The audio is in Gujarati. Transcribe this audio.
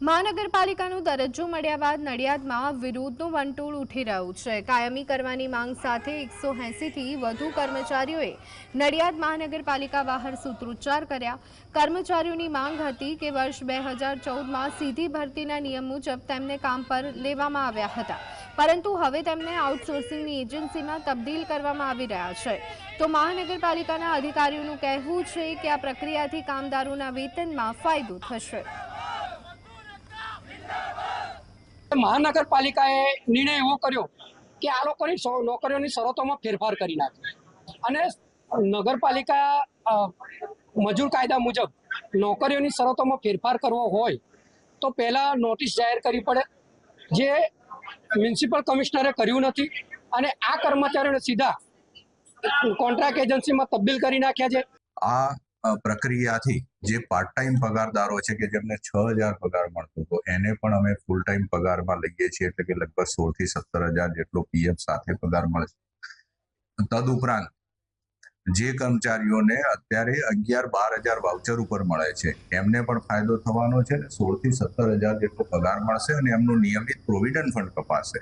મહાનગરપાલિકાનો દરજ્જો મળ્યા બાદ નડિયાદમાં વિરોધનું વંટોળ ઉઠી રહ્યું છે. કાયમી કરવાની માંગ સાથે એકસો એંસીથી વધુ કર્મચારીઓએ નડિયાદ મહાનગરપાલિકા બહાર સૂત્રોચ્ચાર કર્યા. કર્મચારીઓની માંગ હતી કે વર્ષ બે હજાર ચૌદમાં સીધી ભરતીના નિયમ મુજબ તેમને કામ પર લેવામાં આવ્યા હતા. પરંતુ હવે તેમને આઉટસોર્સિંગની એજન્સીમાં તબદીલ કરવામાં આવી રહ્યા છે. તો મહાનગરપાલિકાના અધિકારીઓનું કહેવું છે કે આ પ્રક્રિયાથી કામદારોના વેતનમાં ફાયદો થશે. મહાનગરપાલિકાએ નિર્ણય એવો કર્યો કે આ લોકોની નોકરીઓની શરતોમાં ફેરફાર કરી નાખે. અને નગરપાલિકા મજૂર કાયદા મુજબ નોકરીઓની શરતોમાં ફેરફાર કરવો હોય તો પહેલાં નોટિસ જાહેર કરવી પડે, જે મ્યુનિસિપલ કમિશનરે કર્યું નથી અને આ કર્મચારીઓને સીધા કોન્ટ્રાક્ટ એજન્સીમાં તબદીલ કરી નાખ્યા છે. આ પ્રક્રિયાથી જે પાર્ટ ટાઈમ પગારદારો છે કે જેમને છ હજાર પગાર મળતો હતો, એને પણ અમે ફૂલ ટાઈમ પગારમાં લઈએ છીએ એટલે કે લગભગ સોળથી સત્તર હજાર જેટલો પીએફ સાથે પગાર મળશે તદુપરાંત જે કર્મચારીઓને અત્યારે અગિયાર બાર હજાર વાઉચર ઉપર મળે છે, એમને પણ ફાયદો થવાનો છે સોળથી સત્તર હજાર જેટલો પગાર મળશે અને એમનું નિયમિત પ્રોવિડન્ટ ફંડ કપાશે.